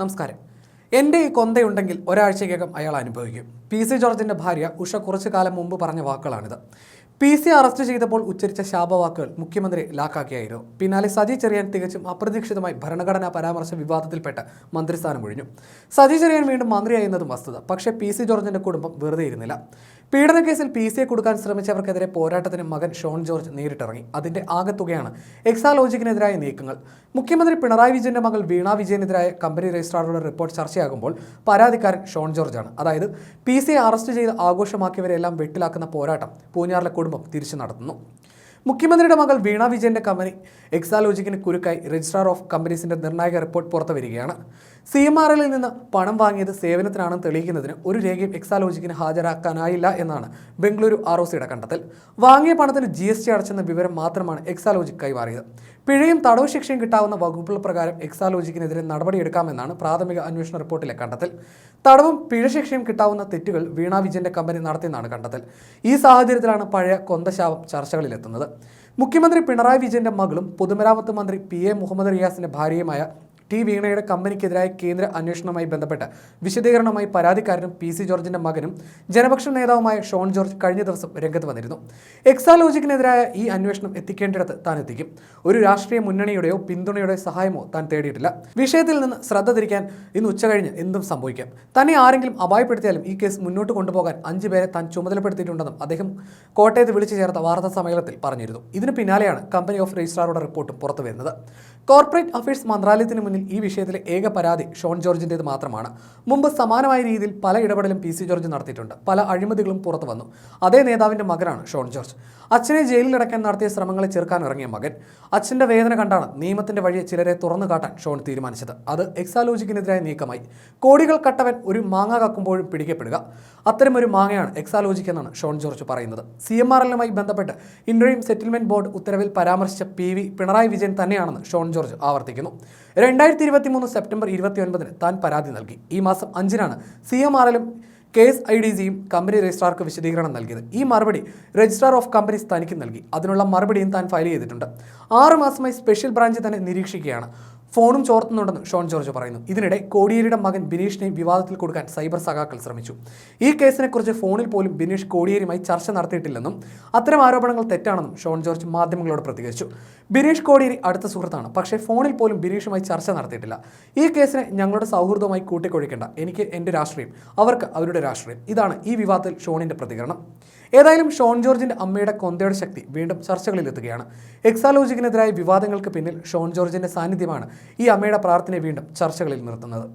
നമസ്കാരം. എന്റെ ഈ കൊന്തയുണ്ടെങ്കിൽ ഒരാഴ്ചയ്ക്കകം അയാൾ അനുഭവിക്കും. പി സി ജോർജിന്റെ ഭാര്യ ഉഷ കുറച്ചു കാലം മുമ്പ് പറഞ്ഞ വാക്കുകളാണിത്. പി സി അറസ്റ്റ് ചെയ്തപ്പോൾ ഉച്ചരിച്ച ശാപവാക്കുകൾ മുഖ്യമന്ത്രി ലാക്കാക്കിയായിരുന്നു. പിന്നാലെ സജി ചെറിയാൻ തികച്ചും അപ്രതീക്ഷിതമായി ഭരണഘടനാ പരാമർശ വിവാദത്തിൽപ്പെട്ട് മന്ത്രിസ്ഥാനം ഒഴിഞ്ഞു. സജി ചെറിയാൻ വീണ്ടും മന്ത്രിയായിരുന്നതും വസ്തുത. പക്ഷേ പി സി ജോർജിന്റെ കുടുംബം വെറുതെ ഇരുന്നില്ല. പീഡനക്കേസിൽ പി സിയെ കൊടുക്കാൻ ശ്രമിച്ചവർക്കെതിരെ പോരാട്ടത്തിന് മകൻ ഷോൺ ജോർജ് നേരിട്ടിറങ്ങി. അതിന്റെ ആകെത്തുകയാണ് എക്സാലോജിക്കിനെതിരായ നീക്കങ്ങൾ. മുഖ്യമന്ത്രി പിണറായി വിജയന്റെ മകൾ വീണ വിജയനെതിരായ കമ്പനി രജിസ്ട്രാറുടെ റിപ്പോർട്ട് ചർച്ചയാകുമ്പോൾ പരാതിക്കാരൻ ഷോൺ ജോർജാണ്. അതായത് പി സിയെ അറസ്റ്റ് ചെയ്ത് ആഘോഷമാക്കിയവരെല്ലാം വെട്ടിലാക്കുന്ന പോരാട്ടം പൂഞ്ഞാറിലെ കുടുംബം തിരിച്ചു നടത്തുന്നു. മുഖ്യമന്ത്രിയുടെ മകൾ വീണ വിജയന്റെ കമ്പനി എക്സാലോജിക്കിന് കുരുക്കായി രജിസ്ട്രാർ ഓഫ് കമ്പനീസിന്റെ നിർണായക റിപ്പോർട്ട് പുറത്തു വരികയാണ് സി എം ആർ എല്ലിൽ നിന്ന് പണം വാങ്ങിയത് സേവനത്തിനാണെന്ന് തെളിയിക്കുന്നതിന് ഒരു രേഖയും എക്സാലോജിക്കിന് ഹാജരാക്കാനായില്ല എന്നാണ് ബംഗളൂരു ആർ ഒ സിയുടെ കണ്ടെത്തൽ. വാങ്ങിയ പണത്തിന് ജി എസ് ടി അടച്ചെന്ന വിവരം മാത്രമാണ് എക്സാലോജിക് കൈമാറിയത്. പിഴയും തടവ് ശിക്ഷയും കിട്ടാവുന്ന വകുപ്പുകൾ പ്രകാരം എക്സാലോജിക്കിനെതിരെ നടപടിയെടുക്കാമെന്നാണ് പ്രാഥമിക അന്വേഷണ റിപ്പോർട്ടിലെ കണ്ടെത്തൽ. തടവും പിഴശിക്ഷയും കിട്ടാവുന്ന തെറ്റുകൾ വീണ വിജയന്റെ കമ്പനി നടത്തിയെന്നാണ് കണ്ടെത്തൽ. ഈ സാഹചര്യത്തിലാണ് പഴയ കൊന്തശാപം ചർച്ചകളിലെത്തുന്നത്. മുഖ്യമന്ത്രി പിണറായി വിജയന്റെ മകളും പൊതുമരാമത്ത് മന്ത്രി പി എ മുഹമ്മദ് റിയാസിന്റെ ഭാര്യയുമായ ടി വീണയുടെ കമ്പനിക്കെതിരായ കേന്ദ്ര അന്വേഷണവുമായി ബന്ധപ്പെട്ട് വിശദീകരണവുമായി പരാതിക്കാരനും പി സി ജോർജിന്റെ മകനും ജനപക്ഷ നേതാവുമായ ഷോൺ ജോർജ് കഴിഞ്ഞ ദിവസം രംഗത്ത് വന്നിരുന്നു. എക്സാലോജിക്കിനെതിരായ ഈ അന്വേഷണം എത്തിക്കേണ്ടിടത്ത് താൻ എത്തിക്കും. ഒരു രാഷ്ട്രീയ മുന്നണിയുടെയോ പിന്തുണയുടെയോ സഹായമോ താൻ തേടിയിട്ടില്ല. വിഷയത്തിൽ നിന്ന് ശ്രദ്ധ തിരിക്കാൻ ഇന്ന് ഉച്ചകഴിഞ്ഞ് എന്തും സംഭവിക്കാം. തന്നെ ആരെങ്കിലും അപായപ്പെടുത്തിയാലും ഈ കേസ് മുന്നോട്ട് കൊണ്ടുപോകാൻ അഞ്ചു പേരെ താൻ ചുമതലപ്പെടുത്തിയിട്ടുണ്ടെന്നും അദ്ദേഹം കോട്ടയത്ത് വിളിച്ചു ചേർത്ത വാർത്താ സമ്മേളനത്തിൽ പറഞ്ഞിരുന്നു. ഇതിന് പിന്നാലെയാണ് കമ്പനി ഓഫ് രജിസ്ട്രാറുടെ റിപ്പോർട്ടും പുറത്തു വരുന്നത് കോർപ്പറേറ്റ് അഫയേഴ്സ് മന്ത്രാലയത്തിന് മുന്നിൽ ഈ വിഷയത്തിലെ ഏക പരാതി ഷോൺ ജോർജിന്റേത് മാത്രമാണ്. മുമ്പ് സമാനമായ രീതിയിൽ പല ഇടപെടലും പി സി ജോർജ് നടത്തിയിട്ടുണ്ട്. പല അഴിമതികളും പുറത്തു വന്നു. അതേ നേതാവിന്റെ മകനാണ് ഷോൺ ജോർജ്. അച്ഛനെ ജയിലിലടക്കാൻ നടത്തിയ ശ്രമങ്ങളെ ചെറുക്കാൻ ഇറങ്ങിയ മകൻ. അച്ഛന്റെ വേദന കണ്ടാണ് നിയമത്തിന്റെ വഴിയെ ചിലരെ തുറന്നു കാട്ടാൻ ഷോൺ തീരുമാനിച്ചത്. അത് എക്സാലോജിക്കിനെതിരായ നീക്കമായി. കോടികൾ കട്ടവൻ ഒരു മാങ്ങ കക്കുമ്പോഴും പിടിക്കപ്പെടുക. അത്തരമൊരു മാങ്ങയാണ് എക്സാലോജിക് എന്നാണ് ഷോൺ ജോർജ് പറയുന്നത്. സി എം ആർ എല്ലുമായി ബന്ധപ്പെട്ട് ഇൻഡ്രീം സെറ്റിൽമെന്റ് ബോർഡ് ഉത്തരവിൽ പരാമർശിച്ച പി വി പിണറായി വിജയൻ തന്നെയാണെന്ന് ഷോൺ ജോർജ് ആവർത്തിക്കുന്നു. രണ്ടായിരത്തി ഇരുപത്തി മൂന്ന് സെപ്റ്റംബർ ഇരുപത്തി ഒൻപതിന് താൻ പരാതി നൽകി. ഈ മാസം അഞ്ചിനാണ് C M R K S I D സിയും കമ്പനി രജിസ്ട്രാർക്ക് വിശദീകരണം നൽകിയത്. ഈ മറുപടി രജിസ്ട്രാർ ഓഫ് കമ്പനീസ് തനിക്ക് നൽകി. അതിനുള്ള മറുപടിയും താൻ ഫയൽ ചെയ്തിട്ടുണ്ട്. ആറ് മാസമായി സ്പെഷ്യൽ ബ്രാഞ്ച് തന്നെ നിരീക്ഷിക്കുകയാണ്. ഫോണും ചോർത്തുന്നുണ്ടെന്ന് ഷോൺ ജോർജ് പറയുന്നു. ഇതിനിടെ കോടിയേരിയുടെ മകൻ ബിനീഷിനെ വിവാദത്തിൽ കൊടുക്കാൻ സൈബർ സഖാക്കൾ ശ്രമിച്ചു. ഈ കേസിനെക്കുറിച്ച് ഫോണിൽ പോലും ബിനീഷ് കോടിയേരിയുമായി ചർച്ച നടത്തിയിട്ടില്ലെന്നും അത്തരം ആരോപണങ്ങൾ തെറ്റാണെന്നും ഷോൺ ജോർജ് മാധ്യമങ്ങളോട് പ്രതികരിച്ചു. ബിനീഷ് കോടിയേരി അടുത്ത സുഹൃത്താണ്. പക്ഷേ ഫോണിൽ പോലും ബിനീഷുമായി ചർച്ച നടത്തിയിട്ടില്ല. ഈ കേസിനെ ഞങ്ങളുടെ സൗഹൃദമായി കൂട്ടിക്കൊഴിക്കേണ്ട എനിക്ക് എന്റെ രാഷ്ട്രീയം അവർക്ക് അവരുടെ രാഷ്ട്രീയം. ഇതാണ് ഈ വിവാദത്തിൽ ഷോണിന്റെ പ്രതികരണം. ഏതായാലും ഷോൺ ജോർജിന്റെ അമ്മയുടെ കൊന്തയുടെ ശക്തി വീണ്ടും ചർച്ചകളിലെത്തുകയാണ്. എക്സാലോജിക്കിനെതിരായ വിവാദങ്ങൾക്ക് പിന്നിൽ ഷോൺ ജോർജിന്റെ സാന്നിധ്യമാണ് ഈ അമ്മയുടെ പ്രാർത്ഥനയെ വീണ്ടും ചർച്ചകളിൽ നിർത്തുന്നത്.